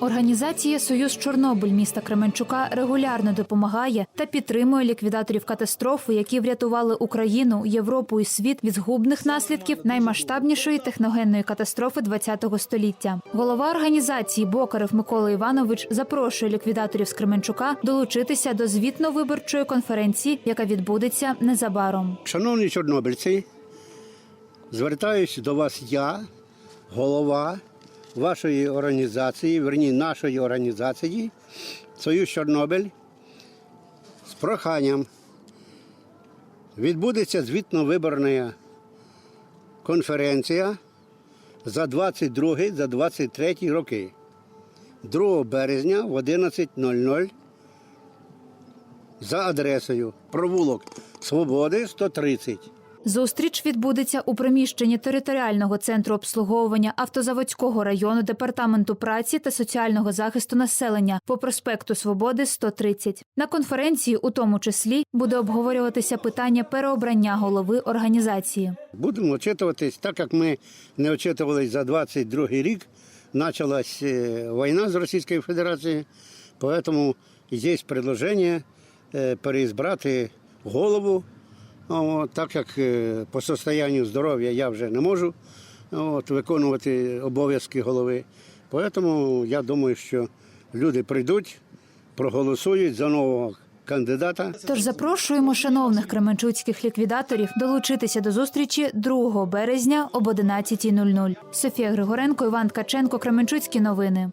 Організація Союз Чорнобиль міста Кременчука регулярно допомагає та підтримує ліквідаторів катастрофи, які врятували Україну, Європу і світ від згубних наслідків наймасштабнішої техногенної катастрофи ХХ століття. Голова організації Бокарев Микола Іванович запрошує ліквідаторів з Кременчука долучитися до звітно-виборчої конференції, яка відбудеться незабаром. Шановні чорнобильці, звертаюся до вас я, голова вашої організації, верні нашої організації Союз Чорнобиль з проханням. Відбудеться звітно-виборна конференція за 22 за 23 роки. 2 березня в 11.00 за адресою провулок Свободи 130. Зустріч відбудеться у приміщенні територіального центру обслуговування автозаводського району департаменту праці та соціального захисту населення по проспекту Свободи 130. На конференції, у тому числі, буде обговорюватися питання переобрання голови організації. Будемо очитуватись, так як ми не очитувались за 22 рік. Почалась е, війна з Російською Федерацією, тому є предложення е, переізбрати голову. От, так як е, по состоянню здоров'я я вже не можу от, виконувати обов'язки голови. Тому я думаю, що люди прийдуть, проголосують за нового кандидата. Тож запрошуємо шановних кременчуцьких ліквідаторів долучитися до зустрічі 2 березня об 11.00. Софія Григоренко, Іван Ткаченко, Кременчуцькі новини.